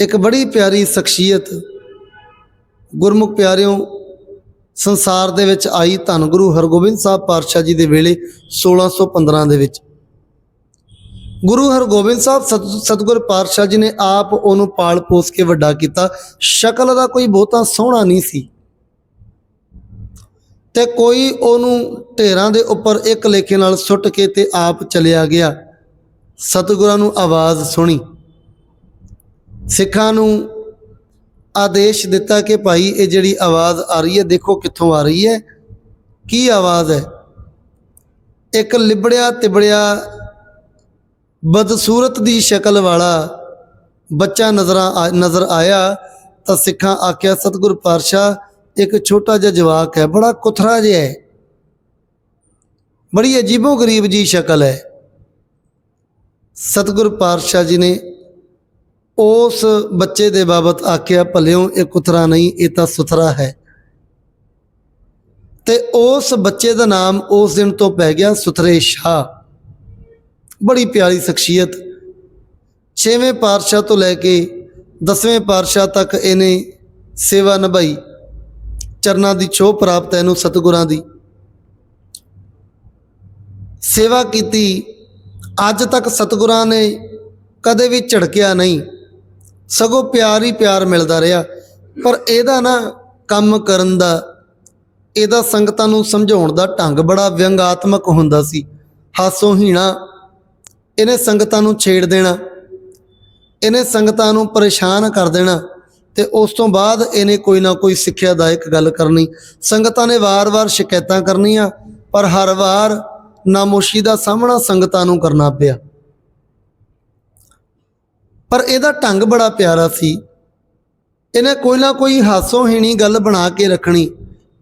ਇੱਕ ਬੜੀ ਪਿਆਰੀ ਸ਼ਖਸੀਅਤ, ਗੁਰਮੁਖ ਪਿਆਰਿਓ, ਸੰਸਾਰ ਦੇ ਵਿੱਚ ਆਈ ਧੰਨ ਗੁਰੂ ਹਰਗੋਬਿੰਦ ਸਾਹਿਬ ਪਾਤਸ਼ਾਹ ਜੀ ਦੇ ਵੇਲੇ 1615 ਦੇ ਵਿੱਚ। ਗੁਰੂ ਹਰਗੋਬਿੰਦ ਸਾਹਿਬ ਸਤ- ਸਤਿਗੁਰ ਪਾਤਸ਼ਾਹ ਜੀ ਨੇ ਆਪ ਉਹਨੂੰ ਪਾਲ ਪੋਸ ਕੇ ਵੱਡਾ ਕੀਤਾ। ਸ਼ਕਲ ਦਾ ਕੋਈ ਬਹੁਤਾ ਸੋਹਣਾ ਨਹੀਂ ਸੀ। ਤੇ ਕੋਈ ਉਹਨੂੰ ਢੇਰਾਂ ਦੇ ਉੱਪਰ ਇੱਕ ਲੇਖੇ ਨਾਲ ਸੁੱਟ ਕੇ ਤੇ ਆਪ ਚਲਿਆ ਗਿਆ। ਸਤਿਗੁਰਾਂ ਨੂੰ ਆਵਾਜ਼ ਸੁਣੀ। ਸਿੱਖਾਂ ਨੂੰ ਆਦੇਸ਼ ਦਿੱਤਾ ਕਿ ਭਾਈ ਇਹ ਜਿਹੜੀ ਆਵਾਜ਼ ਆ ਰਹੀ ਹੈ, ਦੇਖੋ ਕਿੱਥੋਂ ਆ ਰਹੀ ਹੈ। ਕੀ ਆਵਾਜ਼ ਹੈ? ਇੱਕ ਲਿਬੜਿਆ ਤਿਬੜਿਆ ਬਦਸੂਰਤ ਦੀ ਸ਼ਕਲ ਵਾਲਾ ਬੱਚਾ ਨਜ਼ਰਾਂ ਆ- ਨਜ਼ਰ ਆਇਆ ਤਾਂ ਸਿੱਖਾਂ ਆਖਿਆ, ਸਤਿਗੁਰ ਪਾਤਸ਼ਾਹ, ਇੱਕ ਛੋਟਾ ਜਿਹਾ ਜਵਾਕ ਹੈ, ਬੜਾ ਕੁਥਰਾ ਜਿਹਾ ਹੈ। ਬੜੀ ਅਜੀਬੋ ਗਰੀਬ ਜੀ ਸ਼ਕਲ ਹੈ। ਸਤਿਗੁਰ ਪਾਤਸ਼ਾਹ ਜੀ ਨੇ ਉਸ ਬੱਚੇ ਦੇ ਬਾਬਤ ਆਖਿਆ, ਭਲਿਓ, ਇਹ ਕੁਥਰਾ ਨਹੀਂ, ਇਹ ਤਾਂ ਸੁਥਰਾ ਹੈ। ਤੇ ਉਸ ਬੱਚੇ ਦਾ ਨਾਮ ਉਸ ਦਿਨ ਤੋਂ ਪੈ ਗਿਆ ਸੁਥਰੇ ਸ਼ਾਹ। ਬੜੀ ਪਿਆਰੀ ਸ਼ਖਸੀਅਤ। ਛੇਵੇਂ ਪਾਤਸ਼ਾਹ ਤੋਂ ਲੈ ਕੇ ਦਸਵੇਂ ਪਾਤਸ਼ਾਹ ਤੱਕ ਇਹਨੇ ਸੇਵਾ ਨਿਭਾਈ। ਚਰਨਾਂ ਦੀ ਛੋਹ ਪ੍ਰਾਪਤ ਹੈ ਇਹਨੂੰ ਸਤਿਗੁਰਾਂ ਦੀ। ਸੇਵਾ ਕੀਤੀ। ਅੱਜ ਤੱਕ ਸਤਿਗੁਰਾਂ ਨੇ ਕਦੇ ਵੀ ਝੜਕਿਆ ਨਹੀਂ। ਸਗੋਂ ਪਿਆਰ ਹੀ ਪਿਆਰ ਮਿਲਦਾ ਰਿਹਾ। ਪਰ ਇਹਦਾ ਨਾ ਕੰਮ ਕਰਨ ਦਾ, ਇਹਦਾ ਸੰਗਤਾਂ ਨੂੰ ਸਮਝਾਉਣ ਦਾ ਢੰਗ ਬੜਾ ਵਿਅੰਗਾਤਮਕ ਹੁੰਦਾ ਸੀ। ਹਾਸੋ ਹੀਣਾ, ਇਹਨੇ ਸੰਗਤਾਂ ਨੂੰ ਛੇੜ ਦੇਣਾ, ਇਹਨੇ ਸੰਗਤਾਂ ਨੂੰ ਪਰੇਸ਼ਾਨ ਕਰ ਦੇਣਾ ਤੇ ਉਸ ਤੋਂ ਬਾਅਦ ਇਹਨੇ ਕੋਈ ਨਾ ਕੋਈ ਸਿੱਖਿਆਦਾਇਕ ਗੱਲ ਕਰਨੀ। ਸੰਗਤਾਂ ਨੇ ਵਾਰ-ਵਾਰ ਸ਼ਿਕਾਇਤਾਂ ਕਰਨੀਆਂ, ਪਰ ਹਰ ਵਾਰ ਨਾਮੋਸ਼ੀ ਦਾ ਸਾਹਮਣਾ ਸੰਗਤਾਂ ਨੂੰ ਕਰਨਾ ਪਿਆ। ਪਰ ਇਹਦਾ ਢੰਗ ਬੜਾ ਪਿਆਰਾ ਸੀ। ਇਹਨੇ ਕੋਈ ਨਾ ਕੋਈ ਹਾਸੋਹੀਣੀ ਗੱਲ ਬਣਾ ਕੇ ਰੱਖਣੀ,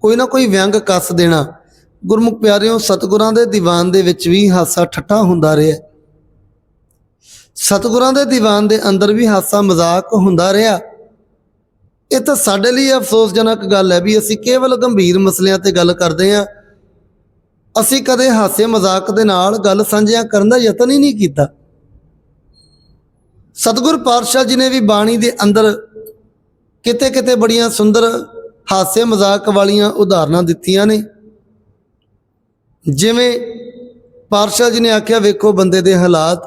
ਕੋਈ ਨਾ ਕੋਈ ਵਿਅੰਗ ਕੱਸ ਦੇਣਾ। ਗੁਰਮੁਖ ਪਿਆਰਿਓ, ਸਤਿਗੁਰਾਂ ਦੇ ਦੀਵਾਨ ਦੇ ਵਿੱਚ ਵੀ ਹਾਸਾ ਠੱਠਾ ਹੁੰਦਾ ਰਿਹਾ। ਸਤਿਗੁਰਾਂ ਦੇ ਦੀਵਾਨ ਦੇ ਅੰਦਰ ਵੀ ਹਾਸਾ ਮਜ਼ਾਕ ਹੁੰਦਾ ਰਿਹਾ। ਇਹ ਤਾਂ ਸਾਡੇ ਲਈ ਅਫਸੋਸਜਨਕ ਗੱਲ ਹੈ ਵੀ ਅਸੀਂ ਕੇਵਲ ਗੰਭੀਰ ਮਸਲਿਆਂ ਤੇ ਗੱਲ ਕਰਦੇ ਹਾਂ। ਅਸੀਂ ਕਦੇ ਹਾਸੇ ਮਜ਼ਾਕ ਦੇ ਨਾਲ ਗੱਲ ਸਾਂਝਿਆਂ ਕਰਨ ਦਾ ਯਤਨ ਹੀ ਨਹੀਂ ਕੀਤਾ। ਸਤਿਗੁਰ ਪਾਤਸ਼ਾਹ ਜੀ ਨੇ ਵੀ ਬਾਣੀ ਦੇ ਅੰਦਰ ਕਿਤੇ ਕਿਤੇ ਬੜੀਆਂ ਸੁੰਦਰ ਹਾਸੇ ਮਜ਼ਾਕ ਵਾਲੀਆਂ ਉਦਾਹਰਨਾਂ ਦਿੱਤੀਆਂ ਨੇ। ਜਿਵੇਂ ਪਾਤਸ਼ਾਹ ਜੀ ਨੇ ਆਖਿਆ, ਵੇਖੋ ਬੰਦੇ ਦੇ ਹਾਲਾਤ।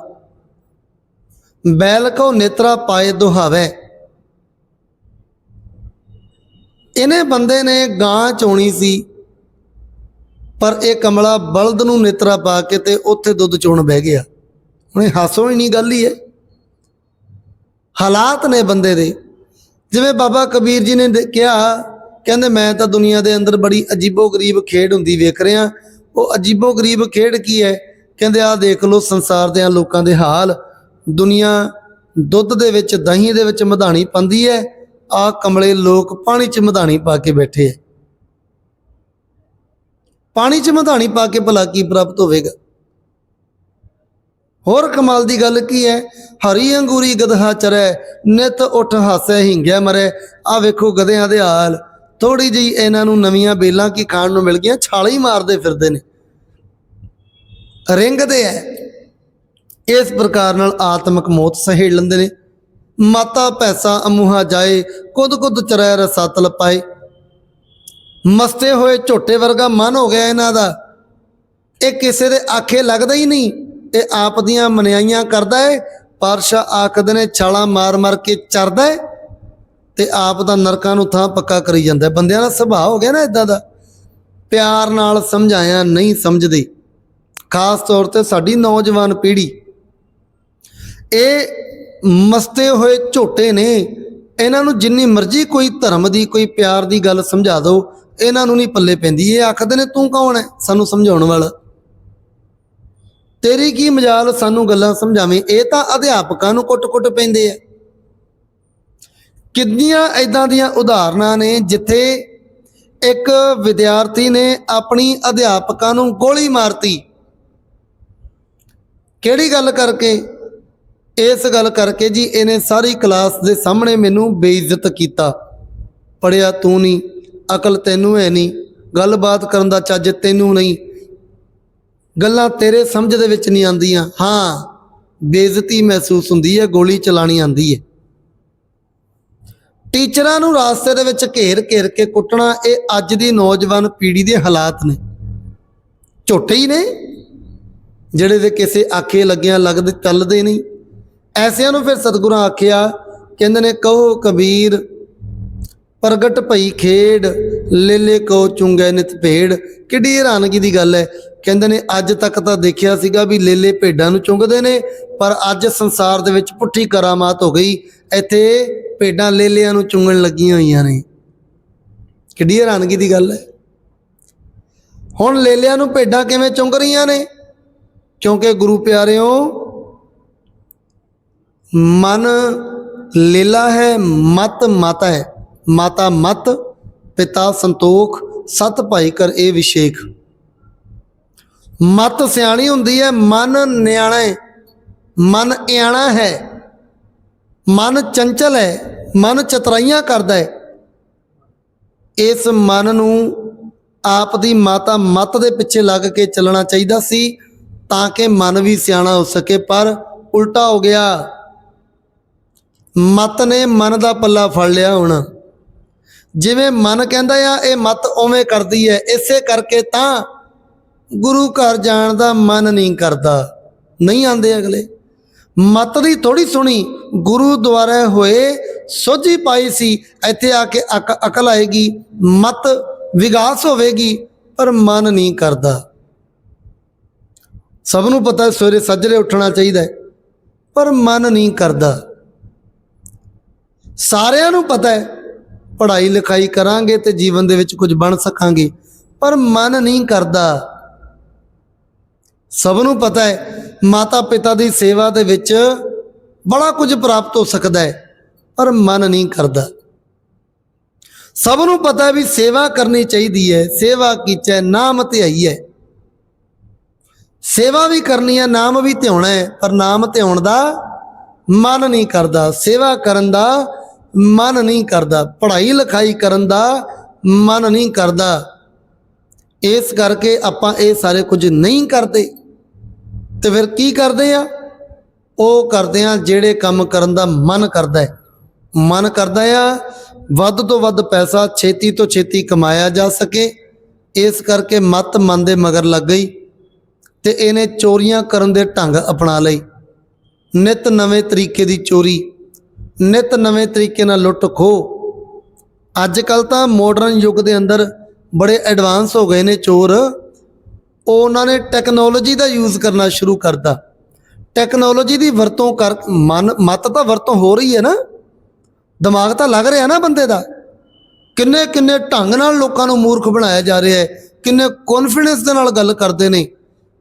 ਬੈਲ ਕੋ ਨੇਤਰਾ ਪਾਏ ਦੁਹਾਵੇ। ਇਹਨੇ ਬੰਦੇ ਨੇ ਗਾਂ ਚੋਣੀ ਸੀ, ਪਰ ਇਹ ਕਮਲਾ ਬਲਦ ਨੂੰ ਨੇਤਰਾ ਪਾ ਕੇ ਤੇ ਉੱਥੇ ਦੁੱਧ ਚੋਣ ਬਹਿ ਗਿਆ। ਹੁਣੇ ਹਾਸੋ ਹੀ ਨਹੀਂ ਗੱਲ ਹੀ ਹੈ। ਹਾਲਾਤ ਨੇ ਬੰਦੇ ਦੇ। ਜਿਵੇਂ ਬਾਬਾ ਕਬੀਰ ਜੀ ਨੇ ਕਿਹਾ, ਕਹਿੰਦੇ ਮੈਂ ਤਾਂ ਦੁਨੀਆ ਦੇ ਅੰਦਰ ਬੜੀ ਅਜੀਬੋ ਗਰੀਬ ਖੇਡ ਹੁੰਦੀ ਵੇਖ ਰਿਹਾ। ਉਹ ਅਜੀਬੋ ਗਰੀਬ ਖੇਡ ਕੀ ਹੈ? ਕਹਿੰਦੇ ਆਹ ਦੇਖ ਲਓ ਸੰਸਾਰ ਦੇ ਲੋਕਾਂ ਦੇ ਹਾਲ। ਦੁਨੀਆ ਦੁੱਧ ਦੇ ਵਿੱਚ, ਦਹੀਂ ਦੇ ਵਿੱਚ ਮਧਾਣੀ ਪੰਦੀ ਹੈ। ਆਹ ਕਮਲੇ ਲੋਕ ਪਾਣੀ 'ਚ ਮਧਾਣੀ ਪਾ ਕੇ ਬੈਠੇ ਹੈ। ਪਾਣੀ 'ਚ ਮਧਾਣੀ ਪਾ ਕੇ ਭਲਾ ਕੀ ਪ੍ਰਾਪਤ ਹੋਵੇਗਾ? ਹੋਰ ਕਮਾਲ ਦੀ ਗੱਲ ਕੀ ਹੈ? ਹਰੀ ਅੰਗੂਰੀ ਗਧਾ ਚਰੈ, ਨਿਤ ਉੱਠ ਹਾਸੈ ਹਿੰਗਿਆ ਮਰੇ। ਆ ਵੇਖੋ ਗਧਿਆਂ ਦੇ ਹਾਲ। ਥੋੜੀ ਜਿਹੀ ਇਹਨਾਂ ਨੂੰ ਨਵੀਆਂ ਬੇਲਾਂ ਕੀ ਖਾਣ ਨੂੰ ਮਿਲ ਗਈਆਂ? ਛਾਲ ਹੀ ਮਾਰਦੇ ਫਿਰਦੇ ਨੇ। ਰਿੰਗਦੇ ਐ। ਇਸ ਪ੍ਰਕਾਰ ਨਾਲ ਆਤਮਿਕ ਮੌਤ ਸਹੇੜ ਲੈਂਦੇ ਨੇ। ਮਾਤਾ ਪੈਸਾ ਅਮੂਹਾ ਜਾਏ, ਕੁਦ ਕੁਦ ਚਰੈ ਰਸਾ ਤਲ ਪਾਏ। ਮਸਤੇ ਹੋਏ ਝੋਟੇ ਵਰਗਾ ਮਨ ਹੋ ਗਿਆ ਇਹਨਾਂ ਦਾ। ਇਹ ਕਿਸੇ ਦੇ ਆਖੇ ਲੱਗਦਾ ਹੀ ਨਹੀਂ। ਇਹ ਆਪ ਦੀਆਂ ਮਨਿਆਈਆਂ ਕਰਦਾ ਏ ਪਾਰਸ਼ਾ ਆਖਦੇ ਨੇ ਛਾਲਾਂ ਮਾਰ ਮਾਰ ਕੇ ਚਰਦਾ ਏ, ਤੇ ਆਪ ਦਾ ਨਰਕਾਂ ਨੂੰ ਥਾਂ ਪੱਕਾ ਕਰੀ ਜਾਂਦਾ ਬੰਦਿਆਂ ਦਾ ਸੁਭਾਅ ਹੋ ਗਿਆ ਨਾ ਇਦਾਂ ਦਾ। ਪਿਆਰ ਨਾਲ ਸਮਝਾਇਆ ਨਹੀਂ ਸਮਝਦੇ। ਖਾਸ ਤੌਰ ਤੇ ਸਾਡੀ ਨੌਜਵਾਨ ਪੀੜ੍ਹੀ। ਇਹ ਮਸਤੇ ਹੋਏ ਝੋਟੇ ਨੇ। ਇਹਨਾਂ ਨੂੰ ਜਿੰਨੀ ਮਰਜ਼ੀ ਕੋਈ ਧਰਮ ਦੀ, ਕੋਈ ਪਿਆਰ ਦੀ ਗੱਲ ਸਮਝਾ ਦਿਓ, ਇਹਨਾਂ ਨੂੰ ਨਹੀਂ ਪੱਲੇ ਪੈਂਦੀ। ਇਹ ਆਖਦੇ ਨੇ, ਤੂੰ ਕੌਣ ਹੈ ਸਾਨੂੰ ਸਮਝਾਉਣ ਵਾਲਾ। ਤੇਰੀ ਕੀ ਮਜਾਲ, ਸਾਨੂੰ ਗੱਲਾਂ ਸਮਝਾਵੇਂ? ਇਹ ਤਾਂ ਅਧਿਆਪਕਾਂ ਨੂੰ ਕੁੱਟ-ਕੁੱਟ ਪੈਂਦੇ ਆ। ਕਿੰਨੀਆਂ ਐਦਾਂ ਦੀਆਂ ਉਦਾਹਰਨਾਂ ਨੇ ਜਿੱਥੇ ਇੱਕ ਵਿਦਿਆਰਥੀ ਨੇ ਆਪਣੀ ਅਧਿਆਪਕਾਂ ਨੂੰ ਗੋਲੀ ਮਾਰਤੀ। ਕਿਹੜੀ ਗੱਲ ਕਰਕੇ? ਇਸ ਗੱਲ ਕਰਕੇ ਜੀ ਇਹਨੇ ਸਾਰੀ ਕਲਾਸ ਦੇ ਸਾਹਮਣੇ ਮੈਨੂੰ ਬੇਇੱਜ਼ਤ ਕੀਤਾ। ਪੜਿਆ ਤੂੰ ਨਹੀਂ ਅਕਲ ਤੈਨੂੰ ਹੈ ਨਹੀਂ ਗੱਲਬਾਤ ਕਰਨ ਦਾ ਚੱਜ ਤੈਨੂੰ ਨਹੀਂ। ਗੱਲਾਂ ਤੇਰੇ ਸਮਝ ਦੇ ਵਿੱਚ ਨਹੀਂ ਆਉਂਦੀਆਂ। ਹਾਂ, ਬੇਇੱਜ਼ਤੀ ਮਹਿਸੂਸ ਹੁੰਦੀ ਹੈ, ਗੋਲੀ ਚਲਾਣੀ ਆਉਂਦੀ ਹੈ। ਟੀਚਰਾਂ ਨੂੰ ਰਾਸਤੇ ਦੇ ਵਿੱਚ ਘੇਰ ਘੇਰ ਕੇ ਕੁੱਟਣਾ ਇਹ ਅੱਜ ਦੀ ਨੌਜਵਾਨ ਪੀੜ੍ਹੀ ਦੇ ਹਾਲਾਤ ਨੇ। ਝੂਠੇ ਹੀ ਨੇ। ਜਿਹੜੇ ਦੇ ਕਿਸੇ ਆਖੇ ਲੱਗਿਆਂ ਲੱਗਦੇ ਚੱਲਦੇ ਨਹੀਂ। ਐਸਿਆਂ ਨੂੰ ਫਿਰ ਸਤਿਗੁਰਾਂ ਆਖਿਆ, ਕਹਿੰਦੇ ਨੇ, ਕਹੋ ਕਬੀਰ ਪ੍ਰਗਟ ਭਈ ਖੇਡ, ਲੇਲੇ ਕੋ ਚੁੰਗੇ ਨਿਤ ਭੇੜ ਕਿੱਡੀ ਹੈਰਾਨਗੀ ਦੀ ਗੱਲ ਹੈ। ਕਹਿੰਦੇ ਨੇ, ਅੱਜ ਤੱਕ ਤਾਂ ਦੇਖਿਆ ਸੀਗਾ ਵੀ ਲੇਲੇ ਭੇਡਾਂ ਨੂੰ ਚੁੰਗਦੇ ਨੇ, ਪਰ ਅੱਜ ਸੰਸਾਰ ਦੇ ਵਿੱਚ ਪੁੱਠੀ ਕਰਾਮਾਤ ਹੋ ਗਈ। ਇੱਥੇ ਭੇਡਾਂ ਲੇਲਿਆਂ ਨੂੰ ਚੁੰਗਣ ਲੱਗੀਆਂ ਹੋਈਆਂ ਨੇ। ਕਿੱਡੀ ਹੈਰਾਨਗੀ ਦੀ ਗੱਲ ਹੈ। ਹੁਣ ਲੇਲਿਆਂ ਨੂੰ ਭੇਡਾਂ ਕਿਵੇਂ ਚੁੰਗ ਰਹੀਆਂ ਨੇ? ਕਿਉਂਕਿ ਗੁਰੂ ਪਿਆਰਿਓ, ਮਨ ਲੇਲਾ ਹੈ, ਮਤ ਮਾਤਾ ਹੈ। ਮਾਤਾ ਮਤ, ਪਿਤਾ ਸੰਤੋਖ, ਸਤ ਭਾਈ ਕਰ ਇਹ ਵਿਸ਼ੇਖ। ਮਤ ਸਿਆਣੀ ਹੁੰਦੀ ਹੈ, ਮਨ ਨਿਆਣਾ ਹੈ ਮਨ ਇਆਣਾ ਹੈ, ਮਨ ਚੰਚਲ ਹੈ, ਮਨ ਚਤਰਾਈਆਂ ਕਰਦਾ ਹੈ। ਇਸ ਮਨ ਨੂੰ ਆਪ ਦੀ ਮਾਤਾ ਮਤ ਦੇ ਪਿੱਛੇ ਲੱਗ ਕੇ ਚੱਲਣਾ ਚਾਹੀਦਾ ਸੀ, ਤਾਂ ਕਿ ਮਨ ਵੀ ਸਿਆਣਾ ਹੋ ਸਕੇ, ਪਰ ਉਲਟਾ ਹੋ ਗਿਆ। ਮਤ ਨੇ ਮਨ ਦਾ ਪੱਲਾ ਫੜ ਲਿਆ ਹੁਣ। ਜਿਵੇਂ ਮਨ ਕਹਿੰਦਾ ਆ, ਇਹ ਮਤ ਉਵੇਂ ਕਰਦੀ ਹੈ। ਇਸੇ ਕਰਕੇ ਤਾਂ ਗੁਰੂ ਘਰ ਜਾਣ ਦਾ ਮਨ ਨਹੀਂ ਕਰਦਾ। ਨਹੀਂ ਆਂਦੇ ਅਗਲੇ। ਮਤ ਦੀ ਥੋੜੀ ਸੁਣੀ, ਗੁਰੂ ਦੁਆਰਾ ਹੋਏ ਸੋਝੀ ਪਾਈ ਸੀ, ਇੱਥੇ ਆ ਕੇ ਅਕ- ਅਕਲ ਆਏਗੀ, ਮਤ ਵਿਗਾਸ ਹੋਵੇਗੀ, ਪਰ ਮਨ ਨਹੀਂ ਕਰਦਾ। ਸਭ ਨੂੰ ਪਤਾ ਸਵੇਰੇ ਸੱਜਰੇ ਉੱਠਣਾ ਚਾਹੀਦਾ ਹੈ, ਪਰ ਮਨ ਨਹੀਂ ਕਰਦਾ। ਸਾਰਿਆਂ ਨੂੰ ਪਤਾ ਹੈ ਪੜ੍ਹਾਈ ਲਿਖਾਈ ਕਰਾਂਗੇ ਤੇ ਜੀਵਨ ਦੇ ਵਿੱਚ ਕੁਝ ਬਣ ਸਕਾਂਗੇ। ਪਰ ਮਨ ਨਹੀਂ ਕਰਦਾ। ਸਭ ਨੂੰ ਪਤਾ ਹੈ ਮਾਤਾ ਪਿਤਾ ਦੀ ਸੇਵਾ ਦੇ ਵਿੱਚ ਬੜਾ ਕੁਝ ਪ੍ਰਾਪਤ ਹੋ ਸਕਦਾ ਹੈ, ਪਰ ਮਨ ਨਹੀਂ ਕਰਦਾ। ਸਭ ਨੂੰ ਪਤਾ ਵੀ ਸੇਵਾ ਕਰਨੀ ਚਾਹੀਦੀ ਹੈ, ਸੇਵਾ ਕੀਚੈ, ਨਾਮ ਧਿਆਈ ਹੈ ਸੇਵਾ ਵੀ ਕਰਨੀ ਹੈ, ਨਾਮ ਵੀ ਧਿਆਉਣਾ ਹੈ, ਪਰ ਨਾਮ ਧਿਆਉਣ ਦਾ ਮਨ ਨਹੀਂ ਕਰਦਾ। ਸੇਵਾ ਕਰਨ ਦਾ ਮਨ ਨਹੀਂ ਕਰਦਾ। ਪੜ੍ਹਾਈ ਲਿਖਾਈ ਕਰਨ ਦਾ ਮਨ ਨਹੀਂ ਕਰਦਾ। ਇਸ ਕਰਕੇ ਆਪਾਂ ਇਹ ਸਾਰੇ ਕੁਝ ਨਹੀਂ ਕਰਦੇ। ਤੇ ਫਿਰ ਕੀ ਕਰਦੇ ਆ? ਉਹ ਕਰਦੇ ਆ ਜਿਹੜੇ ਕੰਮ ਕਰਨ ਦਾ ਮਨ ਕਰਦਾ ਹੈ। ਮਨ ਕਰਦਾ ਆ ਵੱਧ ਤੋਂ ਵੱਧ ਪੈਸਾ ਛੇਤੀ ਤੋਂ ਛੇਤੀ ਕਮਾਇਆ ਜਾ ਸਕੇ। ਇਸ ਕਰਕੇ ਮਤ ਮਨ ਦੇ ਮਗਰ ਲੱਗ ਗਈ ਤੇ ਇਹਨੇ ਚੋਰੀਆਂ ਕਰਨ ਦੇ ਢੰਗ ਅਪਣਾ ਲਈ। ਨਿਤ ਨਵੇਂ ਤਰੀਕੇ ਦੀ ਚੋਰੀ ਨਿਤ ਨਵੇਂ ਤਰੀਕੇ ਨਾਲ ਲੁੱਟ ਖੋ ਅੱਜ ਕੱਲ ਤਾਂ ਮਾਡਰਨ ਯੁੱਗ ਦੇ ਅੰਦਰ ਬੜੇ ਐਡਵਾਂਸ ਹੋ ਗਏ ਨੇ ਚੋਰ। ਉਹ ਉਹਨਾਂ ਨੇ ਟੈਕਨੋਲੋਜੀ ਦਾ ਯੂਜ਼ ਕਰਨਾ ਸ਼ੁਰੂ ਕਰਤਾ। ਟੈਕਨੋਲੋਜੀ ਦੀ ਵਰਤੋਂ ਕਰ, ਮਨ, ਮਤ ਤਾਂ ਵਰਤੋਂ ਹੋ ਰਹੀ ਹੈ ਨਾ। ਦਿਮਾਗ ਤਾਂ ਲੱਗ ਰਿਹਾ ਨਾ ਬੰਦੇ ਦਾ। ਕਿੰਨੇ ਕਿੰਨੇ ਢੰਗ ਨਾਲ ਲੋਕਾਂ ਨੂੰ ਮੂਰਖ ਬਣਾਇਆ ਜਾ ਰਿਹਾ ਹੈ। ਕਿੰਨੇ ਕੌਨਫੀਡੈਂਸ ਦੇ ਨਾਲ ਗੱਲ ਕਰਦੇ ਨੇ।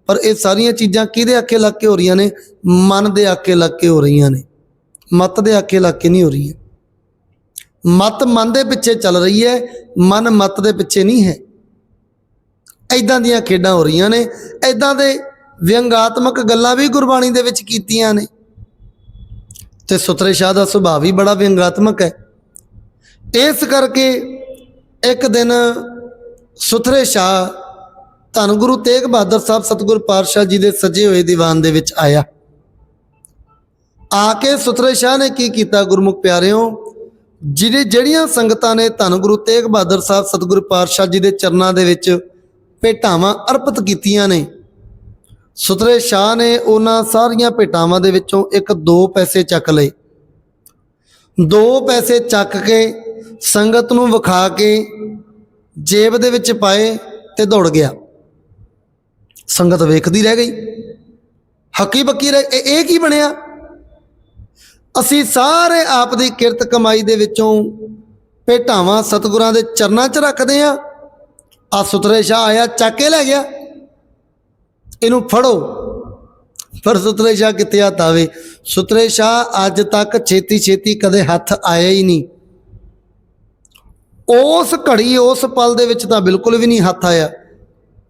ਪਰ ਇਹ ਸਾਰੀਆਂ ਚੀਜ਼ਾਂ ਕਿਹਦੇ ਆਖੇ ਲੱਗ ਕੇ ਹੋ ਰਹੀਆਂ ਨੇ? ਮਨ ਦੇ ਆਖੇ ਲੱਗ ਕੇ ਹੋ ਰਹੀਆਂ ਨੇ। ਮਤ ਦੇ ਆਖੇ ਲੱਗ ਕੇ ਨਹੀਂ ਹੋ ਰਹੀਆਂ ਮਤ ਮਨ ਦੇ ਪਿੱਛੇ ਚੱਲ ਰਹੀ ਹੈ, ਮਨ ਮਤ ਦੇ ਪਿੱਛੇ ਨਹੀਂ ਹੈ। ਐਦਾਂ ਦੀਆਂ ਖੇਡਾਂ ਹੋ ਰਹੀਆਂ ਨੇ ਐਦਾਂ ਦੇ ਵਿਅੰਗਾਤਮਕ ਗੱਲਾਂ ਵੀ ਗੁਰਬਾਣੀ ਦੇ ਵਿੱਚ ਕੀਤੀਆਂ ਨੇ। ਤੇ ਸੁਤਰੇ ਸ਼ਾਹ ਦਾ ਸੁਭਾਅ ਵੀ ਬੜਾ ਵਿਅੰਗਾਤਮਕ ਹੈ। ਇਸ ਕਰਕੇ ਇੱਕ ਦਿਨ ਸੁਥਰੇ ਸ਼ਾਹ ਧੰਨ ਗੁਰੂ ਤੇਗ ਬਹਾਦਰ ਸਾਹਿਬ ਸਤਿਗੁਰ ਪਾਤਸ਼ਾਹ ਜੀ ਦੇ ਸਜੇ ਹੋਏ ਦੀਵਾਨ ਦੇ ਵਿੱਚ ਆਇਆ। ਆ ਕੇ ਸੁਥਰੇ ਸ਼ਾਹ ਨੇ ਕੀ ਕੀਤਾ, ਗੁਰਮੁਖ ਪਿਆਰਿਓ? ਜਿਹੜੇ ਜਿਹੜੀਆਂ ਸੰਗਤਾਂ ਨੇ ਧੰਨ ਗੁਰੂ ਤੇਗ ਬਹਾਦਰ ਸਾਹਿਬ ਸਤਿਗੁਰ ਪਾਤਸ਼ਾਹ ਜੀ ਦੇ ਚਰਨਾਂ ਦੇ ਵਿੱਚ ਭੇਟਾਵਾਂ ਅਰਪਿਤ ਕੀਤੀਆਂ ਨੇ ਸੁਤਰੇ ਸ਼ਾਹ ਨੇ ਉਹਨਾਂ ਸਾਰੀਆਂ ਭੇਟਾਵਾਂ ਦੇ ਵਿੱਚੋਂ ਇੱਕ ਦੋ ਪੈਸੇ ਚੱਕ ਲਏ। ਦੋ ਪੈਸੇ ਚੱਕ ਕੇ ਸੰਗਤ ਨੂੰ ਵਿਖਾ ਕੇ ਜੇਬ ਦੇ ਵਿੱਚ ਪਾਏ ਤੇ ਦੌੜ ਗਿਆ। ਸੰਗਤ ਵੇਖਦੀ ਰਹਿ ਗਈ। ਹੱਕੀ ਬੱਕੀ ਰਹਿ, ਇਹ- ਇਹ ਕੀ ਬਣਿਆ? ਅਸੀਂ ਸਾਰੇ ਆਪ ਦੀ ਕਿਰਤ ਕਮਾਈ ਦੇ ਵਿੱਚੋਂ ਭੇਟਾਵਾਂ ਸਤਿਗੁਰਾਂ ਦੇ ਚਰਨਾਂ 'ਚ ਰੱਖਦੇ ਆ ਆ ਸੁਤਰੇ ਸ਼ਾਹ ਆਇਆ, ਚੱਕ ਕੇ ਲੈ ਗਿਆ। ਇਹਨੂੰ ਫੜੋ। ਪਰ ਸੁਤਰੇ ਸ਼ਾਹ ਕਿੱਥੇ ਹੱਥ ਆਵੇ? ਸੁਤਰੇ ਸ਼ਾਹ ਅੱਜ ਤੱਕ ਛੇਤੀ ਛੇਤੀ ਕਦੇ ਹੱਥ ਆਇਆ ਹੀ ਨਹੀਂ। ਉਸ ਘੜੀ, ਉਸ ਪਲ ਦੇ ਵਿੱਚ ਤਾਂ ਬਿਲਕੁਲ ਵੀ ਨਹੀਂ ਹੱਥ ਆਇਆ।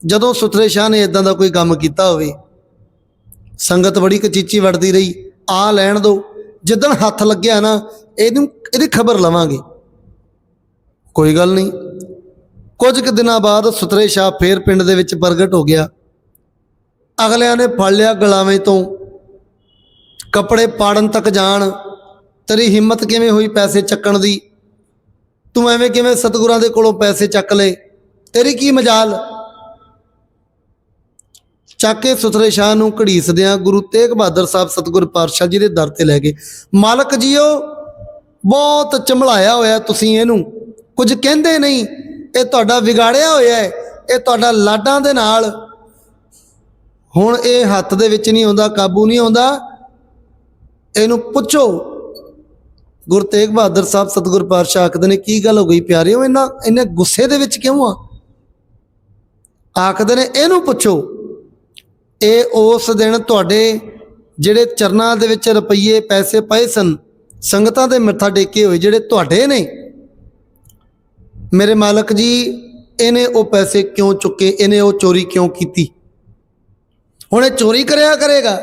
ਜਦੋਂ ਸੁਤਰੇ ਸ਼ਾਹ ਨੇ ਇਦਾਂ ਦਾ ਕੋਈ ਕੰਮ ਕੀਤਾ ਹੋਵੇ, ਸੰਗਤ ਬੜੀ ਕਚੀਚੀ ਵੜਦੀ ਰਹੀ। ਆ ਲੈਣ ਦੋ। ਜਿੱਦਣ ਹੱਥ ਲੱਗਿਆ ਨਾ, ਇਹਨੂੰ, ਇਹਦੀ ਖਬਰ ਲਵਾਂਗੇ। ਕੋਈ ਗੱਲ ਨਹੀਂ। ਕੁਝ ਕੁ ਦਿਨਾਂ ਬਾਅਦ ਸੁਤਰੇ ਸ਼ਾਹ ਫੇਰ ਪਿੰਡ ਦੇ ਵਿੱਚ ਪ੍ਰਗਟ ਹੋ ਗਿਆ। ਅਗਲਿਆਂ ਨੇ ਫੜ ਲਿਆ ਗਲਾਵੇਂ ਤੋਂ। ਕੱਪੜੇ ਪਾੜਨ ਤੱਕ ਜਾਣ, ਤੇਰੀ ਹਿੰਮਤ ਕਿਵੇਂ ਹੋਈ ਪੈਸੇ ਚੱਕਣ ਦੀ? ਤੂੰ ਐਵੇਂ ਕਿਵੇਂ ਸਤਿਗੁਰਾਂ ਦੇ ਕੋਲੋਂ ਪੈਸੇ ਚੱਕ ਲਏ? ਤੇਰੀ ਕੀ ਮਜਾਲ? ਚੱਕ ਕੇ ਸੁਥਰੇ ਸ਼ਾਹ ਨੂੰ ਘੜੀਸਦਿਆਂ ਗੁਰੂ ਤੇਗ ਬਹਾਦਰ ਸਾਹਿਬ ਸਤਿਗੁਰ ਪਾਤਸ਼ਾਹ ਜੀ ਦੇ ਦਰ ਤੇ ਲੈ ਗਏ। ਮਾਲਕ ਜੀਓ, ਬਹੁਤ ਚਮਲਾਇਆ ਹੋਇਆ ਤੁਸੀਂ ਇਹਨੂੰ। ਕੁਝ ਕਹਿੰਦੇ ਨਹੀਂ, ਇਹ ਤੁਹਾਡਾ ਵਿਗਾੜਿਆ ਹੋਇਆ ਹੈ, ਇਹ ਤੁਹਾਡਾ ਲਾਡਾਂ ਦੇ ਨਾਲ। ਹੁਣ ਇਹ ਹੱਥ ਦੇ ਵਿੱਚ ਨਹੀਂ ਆਉਂਦਾ, ਕਾਬੂ ਨਹੀਂ ਆਉਂਦਾ। ਇਹਨੂੰ ਪੁੱਛੋ, ਗੁਰੂ ਤੇਗ ਬਹਾਦਰ ਸਾਹਿਬ ਸਤਿਗੁਰ ਪਾਤਸ਼ਾਹ ਆਖਦੇ ਨੇ, ਕੀ ਗੱਲ ਹੋ ਗਈ ਪਿਆਰਿਓ ਇਹਨਾਂ ਇਹਨੇ ਗੁੱਸੇ ਦੇ ਵਿੱਚ ਕਿਉਂ ਆ? ਆਖਦੇ ਨੇ, ਇਹਨੂੰ ਪੁੱਛੋ। ਇਹ ਉਸ ਦਿਨ ਤੁਹਾਡੇ ਜਿਹੜੇ ਚਰਨਾਂ ਦੇ ਵਿੱਚ ਰੁਪਈਏ ਪੈਸੇ ਪਏ ਸਨ, ਸੰਗਤਾਂ ਦੇ ਮੱਥਾ ਟੇਕੇ ਹੋਏ ਜਿਹੜੇ ਤੁਹਾਡੇ ਨੇ। ਮੇਰੇ ਮਾਲਕ ਜੀ, ਇਹਨੇ ਉਹ ਪੈਸੇ ਕਿਉਂ ਚੁੱਕੇ, ਇਹਨੇ ਉਹ ਚੋਰੀ ਕਿਉਂ ਕੀਤੀ? ਹੁਣ ਇਹ ਚੋਰੀ ਕਰਿਆ ਕਰੇਗਾ।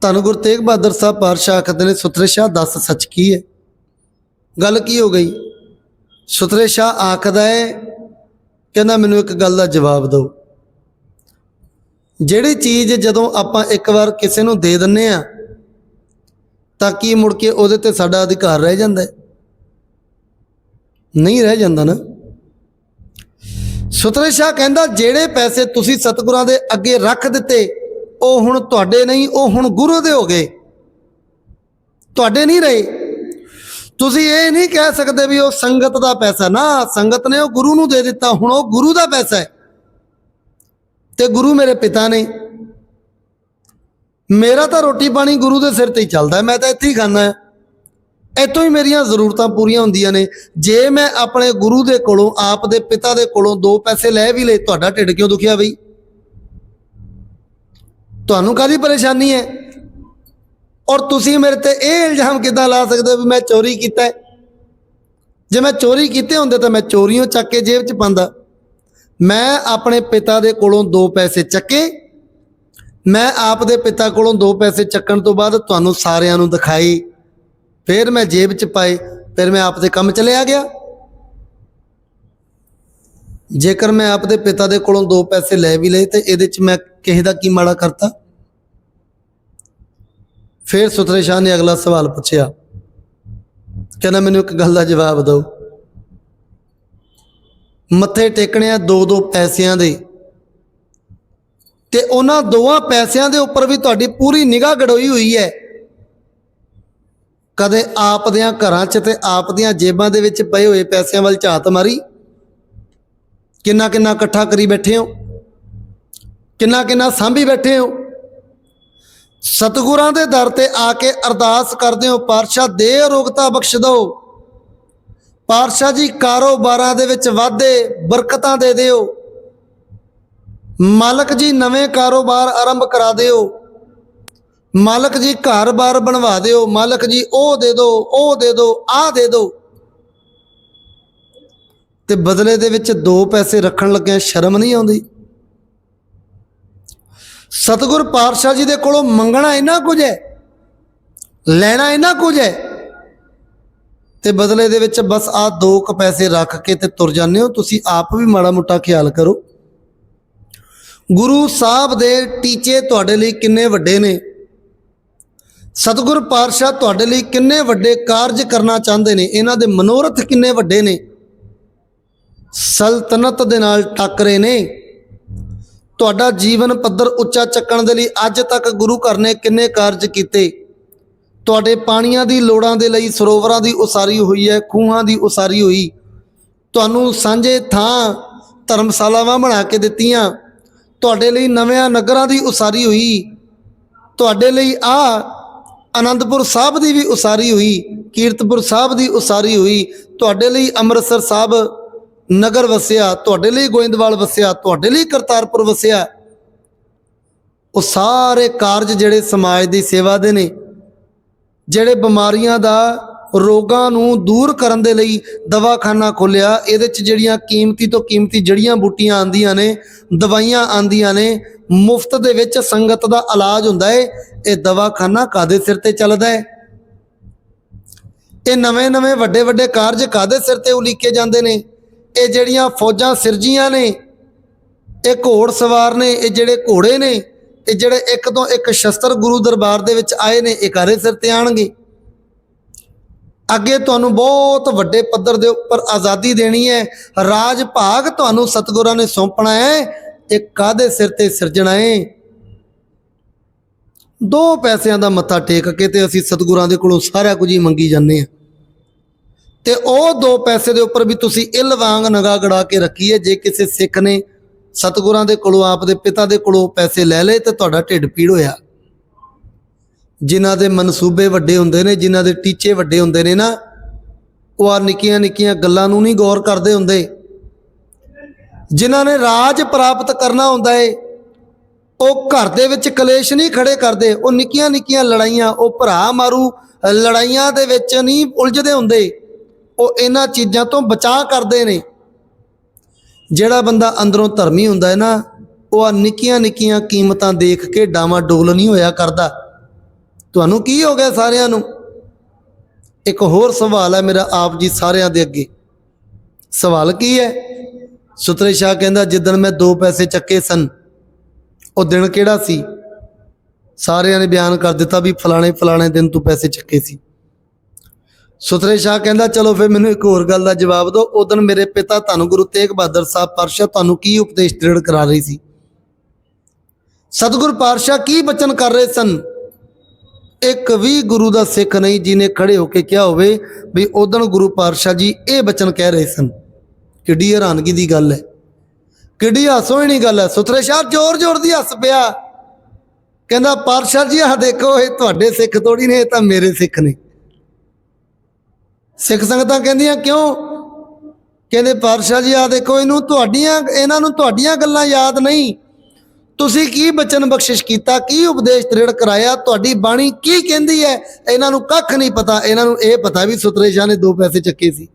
ਧੰਨ ਗੁਰੂ ਤੇਗ ਬਹਾਦਰ ਸਾਹਿਬ ਪਾਤਸ਼ਾਹ ਆਖਦੇ ਨੇ ਸੁਤਰੇ ਸ਼ਾਹ, ਦੱਸ ਸੱਚ ਕੀ ਹੈ? ਗੱਲ ਕੀ ਹੋ ਗਈ? ਸੁਤਰੇ ਸ਼ਾਹ ਆਖਦਾ ਹੈ, ਕਹਿੰਦਾ, ਮੈਨੂੰ ਇੱਕ ਗੱਲ ਦਾ ਜਵਾਬ ਦਿਓ। ਜਿਹੜੀ ਚੀਜ਼ ਜਦੋਂ ਆਪਾਂ ਇੱਕ ਵਾਰ ਕਿਸੇ ਨੂੰ ਦੇ ਦਿੰਨੇ ਆ, ਤਾਂ ਕੀ ਮੁੜ ਕੇ ਉਹਦੇ ਤੇ ਸਾਡਾ ਅਧਿਕਾਰ ਰਹਿ ਜਾਂਦਾ ਨਹੀਂ ਰਹਿ ਜਾਂਦਾ ਨਾ। ਸੁਤਰੇ ਸ਼ਾਹ ਕਹਿੰਦਾ, ਜਿਹੜੇ ਪੈਸੇ ਤੁਸੀਂ ਸਤਿਗੁਰਾਂ ਦੇ ਅੱਗੇ ਰੱਖ ਦਿੱਤੇ, ਉਹ ਹੁਣ ਤੁਹਾਡੇ ਨਹੀਂ, ਉਹ ਹੁਣ ਗੁਰੂ ਦੇ ਹੋ ਗਏ। ਤੁਹਾਡੇ ਨਹੀਂ ਰਹੇ। ਤੁਸੀਂ ਇਹ ਨਹੀਂ ਕਹਿ ਸਕਦੇ ਵੀ ਉਹ ਸੰਗਤ ਦਾ ਪੈਸਾ। ਨਾ, ਸੰਗਤ ਨੇ ਉਹ ਗੁਰੂ ਨੂੰ ਦੇ ਦਿੱਤਾ, ਹੁਣ ਉਹ ਗੁਰੂ ਦਾ ਪੈਸਾ ਹੈ। ਤੇ ਗੁਰੂ ਮੇਰੇ ਪਿਤਾ ਨੇ। ਮੇਰਾ ਤਾਂ ਰੋਟੀ ਪਾਣੀ ਗੁਰੂ ਦੇ ਸਿਰ ਤੇ ਹੀ ਚੱਲਦਾ ਮੈਂ ਤਾਂ ਇੱਥੇ ਹੀ ਖਾਂਦਾ ਹਾਂ। ਇੱਥੋਂ ਹੀ ਮੇਰੀਆਂ ਜ਼ਰੂਰਤਾਂ ਪੂਰੀਆਂ ਹੁੰਦੀਆਂ ਨੇ। ਜੇ ਮੈਂ ਆਪਣੇ ਗੁਰੂ ਦੇ ਕੋਲੋਂ, ਆਪ ਦੇ ਪਿਤਾ ਦੇ ਕੋਲੋਂ ਦੋ ਪੈਸੇ ਲੈ ਵੀ ਲਏ, ਤੁਹਾਡਾ ਢਿੱਡ ਕਿਉਂ ਦੁਖਿਆ ਬਈ? ਤੁਹਾਨੂੰ ਕਾਹਦੀ ਪਰੇਸ਼ਾਨੀ ਹੈ? ਔਰ ਤੁਸੀਂ ਮੇਰੇ ਤੇ ਇਹ ਇਲਜ਼ਾਮ ਕਿੱਦਾਂ ਲਾ ਸਕਦੇ ਹੋ ਵੀ ਮੈਂ ਚੋਰੀ ਕੀਤਾ ਜੇ ਮੈਂ ਚੋਰੀ ਕੀਤੇ ਹੁੰਦੇ ਤਾਂ ਮੈਂ ਚੋਰੀਆਂ ਚੱਕ ਕੇ ਜੇਬ 'ਚ ਪਾਉਂਦਾ। ਮੈਂ ਆਪਣੇ ਪਿਤਾ ਦੇ ਕੋਲੋਂ ਦੋ ਪੈਸੇ ਚੱਕੇ। ਮੈਂ ਆਪ ਦੇ ਪਿਤਾ ਕੋਲੋਂ ਦੋ ਪੈਸੇ ਚੱਕਣ ਤੋਂ ਬਾਅਦ ਤੁਹਾਨੂੰ ਸਾਰਿਆਂ ਨੂੰ ਦਿਖਾਈ। ਫਿਰ ਮੈਂ ਜੇਬ 'ਚ ਪਾਏ, ਫਿਰ ਮੈਂ ਆਪ ਦੇ ਕੰਮ ਚਲਿਆ ਗਿਆ। ਜੇਕਰ ਮੈਂ ਆਪ ਦੇ ਪਿਤਾ ਦੇ ਕੋਲੋਂ ਦੋ ਪੈਸੇ ਲੈ ਵੀ ਲਏ, ਤੇ ਇਹਦੇ 'ਚ ਮੈਂ ਕਿਸੇ ਦਾ ਕੀ ਮਾੜਾ ਕਰਤਾ? ਫਿਰ ਸੁਤਰੇ ਸ਼ਾਹ ਨੇ ਅਗਲਾ ਸਵਾਲ ਪੁੱਛਿਆ, ਕਹਿੰਦਾ, ਮੈਨੂੰ ਇੱਕ ਗੱਲ ਦਾ ਜਵਾਬ ਦਿਓ। ਮੱਥੇ ਟੇਕਣੇ ਆ ਦੋ ਦੋ ਪੈਸਿਆਂ ਦੇ। ਤੇ ਉਹਨਾਂ ਦੋਵਾਂ ਪੈਸਿਆਂ ਦੇ ਉੱਪਰ ਵੀ ਤੁਹਾਡੀ ਪੂਰੀ ਨਿਗਾਹ ਗੜੋਈ ਹੋਈ ਹੈ। ਕਦੇ ਆਪ ਦਿਆਂ ਘਰਾਂ 'ਚ ਤੇ ਆਪ ਦੀਆਂ ਜੇਬਾਂ ਦੇ ਵਿੱਚ ਪਏ ਹੋਏ ਪੈਸਿਆਂ ਵੱਲ ਝਾਤ ਮਾਰੀ। ਕਿੰਨਾ ਕਿੰਨਾ ਇਕੱਠਾ ਕਰੀ ਬੈਠੇ ਹੋ? ਕਿੰਨਾ ਕਿੰਨਾ ਸਾਂਭੀ ਬੈਠੇ ਹੋ? ਸਤਿਗੁਰਾਂ ਦੇ ਦਰ ਤੇ ਆ ਕੇ ਅਰਦਾਸ ਕਰਦੇ ਹੋ, ਪਾਤਸ਼ਾਹ ਦੇ ਰੋਗਤਾ ਬਖਸ਼ ਦਿਓ। ਪਾਤਸ਼ਾਹ ਜੀ, ਕਾਰੋਬਾਰਾਂ ਦੇ ਵਿੱਚ ਵਾਧੇ ਬਰਕਤਾਂ ਦੇ ਦਿਓ। ਮਾਲਕ ਜੀ, ਨਵੇਂ ਕਾਰੋਬਾਰ ਆਰੰਭ ਕਰਾ ਦਿਓ। ਮਾਲਕ ਜੀ, ਘਰ-ਬਾਰ ਬਣਵਾ ਦਿਓ। ਮਾਲਕ ਜੀ, ਉਹ ਦੇ ਦਿਓ, ਉਹ ਦੇ ਦਿਓ, ਆਹ ਦੇ ਦਿਓ। ਤੇ ਬਦਲੇ ਦੇ ਵਿੱਚ ਦੋ ਪੈਸੇ ਰੱਖਣ ਲੱਗਿਆ ਸ਼ਰਮ ਨਹੀਂ ਆਉਂਦੀ। ਸਤਿਗੁਰ ਪਾਤਸ਼ਾਹ ਜੀ ਦੇ ਕੋਲੋਂ ਮੰਗਣਾ ਇੰਨਾ ਕੁਝ ਹੈ, ਲੈਣਾ ਇੰਨਾ ਕੁਝ ਹੈ ਤੇ ਬਦਲੇ ਦੇ ਵਿੱਚ ਬਸ ਆ ਦੋ ਕ ਪੈਸੇ ਰੱਖ ਕੇ ਤੇ ਤੁਰ ਜਾਂਦੇ ਹੋ। ਤੁਸੀਂ ਆਪ ਵੀ ਮਾੜਾ ਮੋਟਾ ਖਿਆਲ ਕਰੋ। ਗੁਰੂ ਸਾਹਿਬ ਦੇ ਟੀਚੇ ਤੁਹਾਡੇ ਲਈ ਕਿੰਨੇ ਵੱਡੇ ਨੇ? ਸਤਿਗੁਰ ਪਾਤਸ਼ਾਹ ਤੁਹਾਡੇ ਲਈ ਕਿੰਨੇ ਵੱਡੇ ਕਾਰਜ ਕਰਨਾ ਚਾਹੁੰਦੇ ਨੇ? ਇਹਨਾਂ ਦੇ ਮਨੋਰਥ ਕਿੰਨੇ ਵੱਡੇ ਨੇ? ਸਲਤਨਤ ਦੇ ਨਾਲ ਟੱਕਰੇ ਨੇ। ਤੁਹਾਡਾ ਜੀਵਨ ਪੱਧਰ ਉੱਚਾ ਚੱਕਣ ਦੇ ਲਈ ਅੱਜ ਤੱਕ ਗੁਰੂ ਘਰ ਨੇ ਕਿੰਨੇ ਕਾਰਜ ਕੀਤੇ? ਤੁਹਾਡੇ ਪਾਣੀਆਂ ਦੀ ਲੋੜਾਂ ਦੇ ਲਈ ਸਰੋਵਰਾਂ ਦੀ ਉਸਾਰੀ ਹੋਈ ਹੈ, ਖੂਹਾਂ ਦੀ ਉਸਾਰੀ ਹੋਈ। ਤੁਹਾਨੂੰ ਸਾਂਝੇ ਥਾਂ ਧਰਮਸ਼ਾਲਾਵਾਂ ਬਣਾ ਕੇ ਦਿੱਤੀਆਂ। ਤੁਹਾਡੇ ਲਈ ਨਵਿਆਂ ਨਗਰਾਂ ਦੀ ਉਸਾਰੀ ਹੋਈ। ਤੁਹਾਡੇ ਲਈ ਆ ਆਨੰਦਪੁਰ ਸਾਹਿਬ ਦੀ ਵੀ ਉਸਾਰੀ ਹੋਈ, ਕੀਰਤਪੁਰ ਸਾਹਿਬ ਦੀ ਉਸਾਰੀ ਹੋਈ। ਤੁਹਾਡੇ ਲਈ ਅੰਮ੍ਰਿਤਸਰ ਸਾਹਿਬ ਨਗਰ ਵਸਿਆ, ਤੁਹਾਡੇ ਲਈ ਗੋਇੰਦਵਾਲ ਵਸਿਆ, ਤੁਹਾਡੇ ਲਈ ਕਰਤਾਰਪੁਰ ਵਸਿਆ। ਉਹ ਸਾਰੇ ਕਾਰਜ ਜਿਹੜੇ ਸਮਾਜ ਦੀ ਸੇਵਾ ਦੇ ਨੇ। ਜਿਹੜੇ ਬਿਮਾਰੀਆਂ ਦਾ ਰੋਗਾਂ ਨੂੰ ਦੂਰ ਕਰਨ ਦੇ ਲਈ ਦਵਾਖਾਨਾ ਖੋਲਿਆ ਇਹਦੇ ਚ ਜਿਹੜੀਆਂ ਕੀਮਤੀ ਤੋਂ ਕੀਮਤੀ ਜੜੀਆਂ ਬੂਟੀਆਂ ਆਂਦੀਆਂ ਨੇ, ਦਵਾਈਆਂ ਆਂਦੀਆਂ ਨੇ, ਮੁਫਤ ਦੇ ਵਿੱਚ ਸੰਗਤ ਦਾ ਇਲਾਜ ਹੁੰਦਾ ਹੈ ਇਹ ਦਵਾਖਾਨਾ ਕਾਦੇ ਸਿਰ ਤੇ ਚੱਲਦਾ ਹੈ ਇਹ ਨਵੇਂ-ਨਵੇਂ ਵੱਡੇ-ਵੱਡੇ ਕਾਰਜ ਕਾਦੇ ਸਿਰ ਤੇ ਉਲੀਕੇ ਜਾਂਦੇ ਨੇ? ਇਹ ਜਿਹੜੀਆਂ ਫੌਜਾਂ ਸਿਰਜੀਆਂ ਨੇ, ਇਹ ਘੋੜ ਸਵਾਰ ਨੇ, ਇਹ ਜਿਹੜੇ ਘੋੜੇ ਨੇ ਇਹ ਜਿਹੜੇ ਇੱਕ ਤੋਂ ਇੱਕ ਸ਼ਸਤਰ ਗੁਰੂ ਦਰਬਾਰ ਦੇ ਵਿੱਚ ਆਏ ਨੇ, ਇਹ ਕਾਰੇ ਸਿਰ ਤੇ ਆਣਗੇ? ਅੱਗੇ ਤੁਹਾਨੂੰ ਬਹੁਤ ਵੱਡੇ ਪੱਧਰ ਦੇ ਉੱਪਰ ਆਜ਼ਾਦੀ ਦੇਣੀ ਹੈ, ਰਾਜ ਭਾਗ ਤੁਹਾਨੂੰ ਸਤਿਗੁਰਾਂ ਨੇ ਸੌਂਪਣਾ ਹੈ, ਇਹ ਕਾਦੇ ਸਿਰ ਤੇ ਸਿਰਜਣਾ ਹੈ? ਦੋ ਪੈਸਿਆਂ ਦਾ ਮੱਥਾ ਟੇਕ ਕੇ ਤੇ ਅਸੀਂ ਸਤਿਗੁਰਾਂ ਦੇ ਕੋਲੋਂ ਸਾਰਾ ਕੁਝ ਹੀ ਮੰਗੀ ਜਾਂਦੇ ਆ ਤੇ ਉਹ ਦੋ ਪੈਸੇ ਦੇ ਉੱਪਰ ਵੀ ਤੁਸੀਂ ਇਲ ਵਾਂਗ ਨਗਾ ਗੜਾ ਕੇ ਰੱਖੀਏ ਜੇ ਕਿਸੇ ਸਿੱਖ ਨੇ ਸਤਿਗੁਰਾਂ ਦੇ ਕੋਲੋਂ, ਆਪ ਦੇ ਪਿਤਾ ਦੇ ਕੋਲੋਂ ਪੈਸੇ ਲੈ ਲਏ ਤੇ ਤੁਹਾਡਾ ਢਿੱਡ ਪੀੜ ਹੋਇਆ। ਜਿਨ੍ਹਾਂ ਦੇ ਮਨਸੂਬੇ ਵੱਡੇ ਹੁੰਦੇ ਨੇ, ਜਿਨ੍ਹਾਂ ਦੇ ਟੀਚੇ ਵੱਡੇ ਹੁੰਦੇ ਨੇ ਨਾ, ਉਹ ਆ ਨਿੱਕੀਆਂ ਨਿੱਕੀਆਂ ਗੱਲਾਂ ਨੂੰ ਨਹੀਂ ਗੌਰ ਕਰਦੇ ਹੁੰਦੇ। ਜਿਨ੍ਹਾਂ ਨੇ ਰਾਜ ਪ੍ਰਾਪਤ ਕਰਨਾ ਹੁੰਦਾ ਏ, ਉਹ ਘਰ ਦੇ ਵਿੱਚ ਕਲੇਸ਼ ਨਹੀਂ ਖੜੇ ਕਰਦੇ। ਉਹ ਨਿੱਕੀਆਂ ਨਿੱਕੀਆਂ ਲੜਾਈਆਂ, ਉਹ ਭਰਾ ਮਾਰੂ, ਲੜਾਈਆਂ ਦੇ ਵਿੱਚ ਨਹੀਂ ਉਲਝਦੇ ਹੁੰਦੇ। ਉਹ ਇਹਨਾਂ ਚੀਜ਼ਾਂ ਤੋਂ ਬਚਾਅ ਕਰਦੇ ਨੇ। ਜਿਹੜਾ ਬੰਦਾ ਅੰਦਰੋਂ ਧਰਮੀ ਹੁੰਦਾ ਹੈ ਨਾ, ਉਹ ਆ ਨਿੱਕੀਆਂ ਨਿੱਕੀਆਂ ਕੀਮਤਾਂ ਦੇਖ ਕੇ ਡਾਵਾ ਡੋਲ ਨਹੀਂ ਹੋਇਆ ਕਰਦਾ। ਤੁਹਾਨੂੰ ਕੀ ਹੋ ਗਿਆ ਸਾਰਿਆਂ ਨੂੰ? ਇੱਕ ਹੋਰ ਸਵਾਲ ਹੈ ਮੇਰਾ ਆਪ ਜੀ ਸਾਰਿਆਂ ਦੇ ਅੱਗੇ। ਸਵਾਲ ਕੀ ਹੈ? ਸੁਤਰੇ ਸ਼ਾਹ ਕਹਿੰਦਾ, ਜਿੱਦਣ ਮੈਂ ਦੋ ਪੈਸੇ ਚੱਕੇ ਸਨ, ਉਹ ਦਿਨ ਕਿਹੜਾ ਸੀ? ਸਾਰਿਆਂ ਨੇ ਬਿਆਨ ਕਰ ਦਿੱਤਾ ਵੀ ਫਲਾਣੇ ਫਲਾਣੇ ਦਿਨ ਤੂੰ ਪੈਸੇ ਚੱਕੇ ਸੀ। ਸੁਥਰੇ ਸ਼ਾਹ ਕਹਿੰਦਾ, ਚਲੋ ਫਿਰ ਮੈਨੂੰ ਇੱਕ ਹੋਰ ਗੱਲ ਦਾ ਜਵਾਬ ਦਿਓ। ਉਦੋਂ ਮੇਰੇ ਪਿਤਾ ਤੁਹਾਨੂੰ ਗੁਰੂ ਤੇਗ ਬਹਾਦਰ ਸਾਹਿਬ ਪਾਤਸ਼ਾਹ ਤੁਹਾਨੂੰ ਕੀ ਉਪਦੇਸ਼ ਦ੍ਰਿੜ ਕਰਾ ਰਹੀ ਸੀ? ਸਤਿਗੁਰ ਪਾਤਸ਼ਾਹ ਕੀ ਬਚਨ ਕਰ ਰਹੇ ਸਨ? ਇੱਕ ਵੀ ਗੁਰੂ ਦਾ ਸਿੱਖ ਨਹੀਂ ਜਿਹਨੇ ਖੜੇ ਹੋ ਕੇ ਕਿਹਾ ਹੋਵੇ ਵੀ ਉਦੋਂ ਗੁਰੂ ਪਾਤਸ਼ਾਹ ਜੀ ਇਹ ਬਚਨ ਕਹਿ ਰਹੇ ਸਨ। ਕਿੱਡੀ ਹੈਰਾਨਗੀ ਦੀ ਗੱਲ ਹੈ। ਕਿੱਡੀ ਹਾਸੋਹੀਣੀ ਗੱਲ ਹੈ। ਸੁਥਰੇ ਸ਼ਾਹ ਜ਼ੋਰ ਜ਼ੋਰ ਦੀ ਹੱਸ ਪਿਆ। ਕਹਿੰਦਾ, ਪਾਤਸ਼ਾਹ ਜੀ, ਆਹ ਦੇਖੋ, ਇਹ ਤੁਹਾਡੇ ਸਿੱਖ ਥੋੜੀ ਨੇ, ਇਹ ਤਾਂ ਮੇਰੇ ਸਿੱਖ ਨੇ। ਸਿੱਖ ਸੰਗਤਾਂ ਕਹਿੰਦੀਆਂ, ਕਿਉਂ? ਕਹਿੰਦੇ, ਪਾਤਸ਼ਾਹ ਜੀ ਆ ਦੇਖੋ, ਇਹਨੂੰ ਤੁਹਾਡੀਆਂ, ਇਹਨਾਂ ਨੂੰ ਤੁਹਾਡੀਆਂ ਗੱਲਾਂ ਯਾਦ ਨਹੀਂ। ਤੁਸੀਂ ਕੀ ਬਚਨ ਬਖਸ਼ਿਸ਼ ਕੀਤਾ? ਕੀ ਉਪਦੇਸ਼ ਦ੍ਰਿੜ ਕਰਾਇਆ? ਤੁਹਾਡੀ ਬਾਣੀ ਕੀ ਕਹਿੰਦੀ ਹੈ? ਇਹਨਾਂ ਨੂੰ ਕੱਖ ਨਹੀਂ ਪਤਾ। ਇਹਨਾਂ ਨੂੰ ਇਹ ਪਤਾ ਵੀ ਸੁਤਰੇ ਸ਼ਾਹ ਨੇ ਦੋ ਪੈਸੇ ਚੱਕੇ ਸੀ।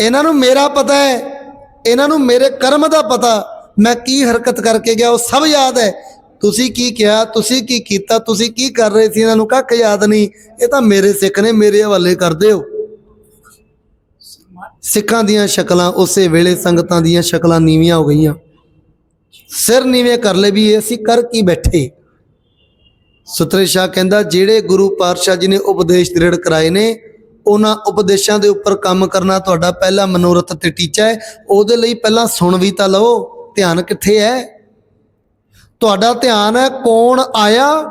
ਇਹਨਾਂ ਨੂੰ ਮੇਰਾ ਪਤਾ ਹੈ। ਇਹਨਾਂ ਨੂੰ ਮੇਰੇ ਕਰਮ ਦਾ ਪਤਾ। ਮੈਂ ਕੀ ਹਰਕਤ ਕਰਕੇ ਗਿਆ, ਉਹ ਸਭ ਯਾਦ ਹੈ। ਤੁਸੀਂ ਕੀ ਕਿਹਾ? ਤੁਸੀਂ ਕੀ ਕੀਤਾ? ਤੁਸੀਂ ਕੀ ਕਰ ਰਹੇ ਸੀ? ਇਹਨਾਂ ਨੂੰ ਕੱਖ ਯਾਦ ਨਹੀਂ। ਇਹ ਤਾਂ ਮੇਰੇ ਸਿੱਖ ਨੇ ਮੇਰੇ ਹਵਾਲੇ ਕਰਦੇ ਹੋ ਸਿੱਖਾਂ ਦੀਆਂ ਸ਼ਕਲਾਂ, ਉਸੇ ਵੇਲੇ ਸੰਗਤਾਂ ਦੀਆਂ ਸ਼ਕਲਾਂ ਨੀਵੀਆਂ ਹੋ ਗਈਆਂ। ਸਿਰ ਨੀਵੇਂ ਕਰ ਲੈ ਵੀ ਅਸੀਂ ਕਰ ਕੀ ਬੈਠੇ? ਸੁਤਰੇ ਸ਼ਾਹ ਕਹਿੰਦਾ, ਜਿਹੜੇ ਗੁਰੂ ਪਾਤਸ਼ਾਹ ਜੀ ਨੇ ਉਪਦੇਸ਼ ਦ੍ਰਿੜ ਕਰਾਏ ਨੇ, ਉਹਨਾਂ ਉਪਦੇਸ਼ਾਂ ਦੇ ਉੱਪਰ ਕੰਮ ਕਰਨਾ ਤੁਹਾਡਾ ਪਹਿਲਾ ਮਨੋਰਥ ਤੇ ਟੀਚਾ ਹੈ। ਉਹਦੇ ਲਈ ਪਹਿਲਾਂ ਸੁਣ ਵੀ ਤਾਂ ਲਓ, ਧਿਆਨ ਕਿੱਥੇ ਹੈ? ਤੁਹਾਡਾ ਧਿਆਨ ਹੈ ਕੌਣ ਆਇਆ,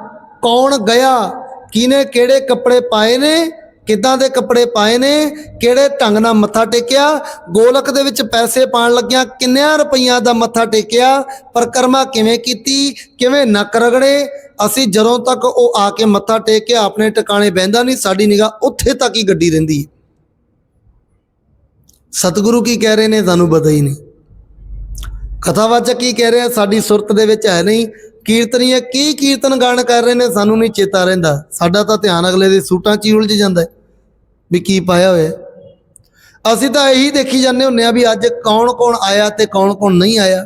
ਕੌਣ ਗਿਆ ਕਿਨੇ ਕਿਹੜੇ ਕੱਪੜੇ ਪਾਏ ਨੇ ਕਿੱਦਾਂ ਦੇ ਕੱਪੜੇ ਪਾਏ ਨੇ, ਕਿਹੜੇ ਢੰਗ ਨਾਲ ਮੱਥਾ ਟੇਕਿਆ, ਗੋਲਕ ਦੇ ਵਿੱਚ ਪੈਸੇ ਪਾਣ ਲੱਗਿਆ ਕਿੰਨਿਆਂ ਰੁਪਈਆਂ ਦਾ ਮੱਥਾ ਟੇਕਿਆ, ਪਰਕਰਮਾ ਕਿਵੇਂ ਕੀਤੀ, ਕਿਵੇਂ ਨੱਕ ਰਗੜੇ, ਅਸੀਂ ਜਦੋਂ ਤੱਕ ਉਹ ਆ ਕੇ ਮੱਥਾ ਟੇਕ ਕੇ ਆਪਣੇ ਟਿਕਾਣੇ ਬਹਿੰਦਾ ਨਹੀਂ, ਸਾਡੀ ਨਿਗਾਹ ਉੱਥੇ ਤੱਕ ਹੀ ਗੱਡੀ ਰਹਿੰਦੀ ਸਤਿਗੁਰੂ ਕੀ ਕਹਿ ਰਹੇ ਨੇ, ਸਾਨੂੰ ਪਤਾ ਹੀ ਨਹੀਂ। ਕਥਾਵਾਚਕ ਕੀ ਕਹਿ ਰਿਹਾ ਸਾਡੀ ਸੁਰਤ ਦੇ ਵਿੱਚ ਹੈ ਨਹੀਂ। ਕੀਰਤਨੀਏ ਕੀ ਕੀਰਤਨ ਗਾਣ ਕਰ ਰਹੇ ਨੇ, ਸਾਨੂੰ ਨਹੀਂ ਚੇਤਾ ਰਹਿੰਦਾ। ਸਾਡਾ ਤਾਂ ਧਿਆਨ ਅਗਲੇ ਦੇ ਸੂਟਾਂ 'ਚ ਹੀ ਉਲਝ ਜਾਂਦਾ ਹੈ। ਵੀ ਕੀ ਪਾਇਆ ਹੋਇਆ ਅਸੀਂ ਤਾਂ ਇਹੀ ਦੇਖੀ ਜਾਂਦੇ ਹੁੰਨੇ ਆ ਵੀ ਅੱਜ ਕੌਣ ਕੌਣ ਆਇਆ ਤੇ ਕੌਣ ਕੌਣ ਨਹੀਂ ਆਇਆ।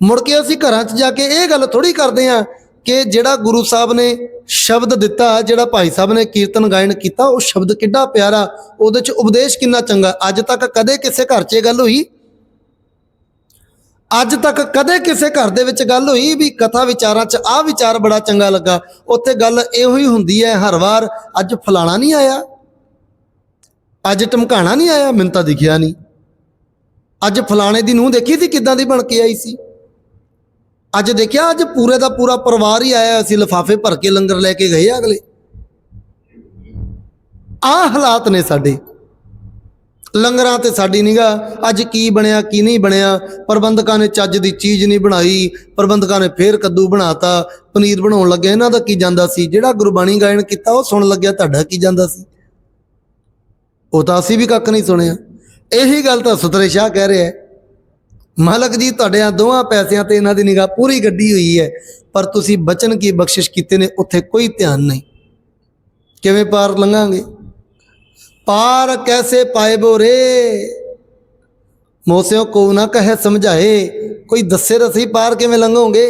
ਮੁੜ ਕੇ ਅਸੀਂ ਘਰਾਂ 'ਚ ਜਾ ਕੇ ਇਹ ਗੱਲ ਥੋੜੀ ਕਰਦੇ ਆ ਕਿ ਜਿਹੜਾ ਗੁਰੂ ਸਾਹਿਬ ਨੇ ਸ਼ਬਦ ਦਿੱਤਾ, ਜਿਹੜਾ ਭਾਈ ਸਾਹਿਬ ਨੇ ਕੀਰਤਨ ਗਾਇਨ ਕੀਤਾ, ਉਹ ਸ਼ਬਦ ਕਿੱਡਾ ਪਿਆਰਾ, ਉਹਦੇ 'ਚ ਉਪਦੇਸ਼ ਕਿੰਨਾ ਚੰਗਾ। ਅੱਜ ਤੱਕ ਕਦੇ ਕਿਸੇ ਘਰ 'ਚ ਇਹ ਗੱਲ ਹੋਈ? ਅੱਜ ਤੱਕ ਕਦੇ ਕਿਸੇ ਘਰ ਦੇ ਵਿੱਚ ਗੱਲ ਹੋਈ ਵੀ ਕਥਾ ਵਿਚਾਰਾਂ 'ਚ ਆਹ ਵਿਚਾਰ ਬੜਾ ਚੰਗਾ ਲੱਗਾ। ਉੱਥੇ ਗੱਲ ਇਹੋ ਹੀ ਹੁੰਦੀ ਹੈ, ਹਰ ਵਾਰ ਅੱਜ ਫਲਾਣਾ ਨਹੀਂ ਆਇਆ। ਅੱਜ ਟਮਕਾਣਾ ਨਹੀਂ ਆਇਆ, ਮੈਨੂੰ ਤਾਂ ਦਿਖਿਆ ਨਹੀਂ। ਅੱਜ ਫਲਾਣੇ ਦੀ ਨੂੰ ਦੇਖੀ ਸੀ ਕਿੱਦਾਂ ਦੀ ਬਣ ਕੇ ਆਈ ਸੀ? ਅੱਜ ਦੇਖਿਆ, ਅੱਜ ਪੂਰੇ ਦਾ ਪੂਰਾ ਪਰਿਵਾਰ ਹੀ ਆਇਆ, ਅਸੀਂ ਲਿਫਾਫੇ ਭਰ ਕੇ ਲੰਗਰ ਲੈ ਕੇ ਗਏ ਅਗਲੇ। ਆ ਹਾਲਾਤ ਨੇ ਸਾਡੇ। ਲੰਗਰਾਂ ਤੇ ਸਾਡੀ ਨਿਗਾ ਅੱਜ ਕੀ ਬਣਿਆ, ਕੀ ਨਹੀਂ ਬਣਿਆ, ਪ੍ਰਬੰਧਕਾਂ ਨੇ ਚੱਜ ਦੀ ਚੀਜ਼ ਨਹੀਂ ਬਣਾਈ, ਪ੍ਰਬੰਧਕਾਂ ਨੇ ਫੇਰ ਕੱਦੂ ਬਣਾਤਾ, ਪਨੀਰ ਬਣਾਉਣ ਲੱਗੇ, ਇਹਨਾਂ ਦਾ ਕੀ ਜਾਂਦਾ ਸੀ? ਜਿਹੜਾ ਗੁਰਬਾਣੀ ਗਾਇਨ ਕੀਤਾ, ਉਹ ਸੁਣ ਲੱਗਿਆ, ਤੁਹਾਡਾ ਕੀ ਜਾਂਦਾ ਸੀ? ਉਹ ਤਾਂ ਅਸੀਂ ਵੀ ਕੱਖ ਨਹੀਂ ਸੁਣਿਆ। ਇਹੀ ਗੱਲ ਤਾਂ ਸੁਤਰੇ ਸ਼ਾਹ ਕਹਿ ਰਿਹਾ ਹੈ। ਮਾਲਕ ਜੀ ਤੁਹਾਡਿਆਂ ਦੋਹਾਂ ਪੈਸਿਆਂ ਤੇ ਇਹਨਾਂ ਦੀ ਨਿਗਾਹ ਪੂਰੀ ਗੱਡੀ ਹੋਈ ਹੈ, ਪਰ ਤੁਸੀਂ ਬਚਨ ਕੀ ਬਖਸ਼ਿਸ਼ ਕੀਤੇ ਨੇ, ਉੱਥੇ ਕੋਈ ਧਿਆਨ ਨਹੀਂ। ਕਿਵੇਂ ਪਾਰ ਲੰਘਾਂਗੇ? ਪਾਰ ਕੈਸੇ ਪਾਏਬੋ ਰੇ ਮੋਸਿਓ, ਕੋ ਨਾ ਕਹੇ ਸਮਝਾਏ, ਕੋਈ ਦੱਸੇ ਤਾਂ ਸਹੀ ਪਾਰ ਕਿਵੇਂ ਲੰਘੋਗੇ?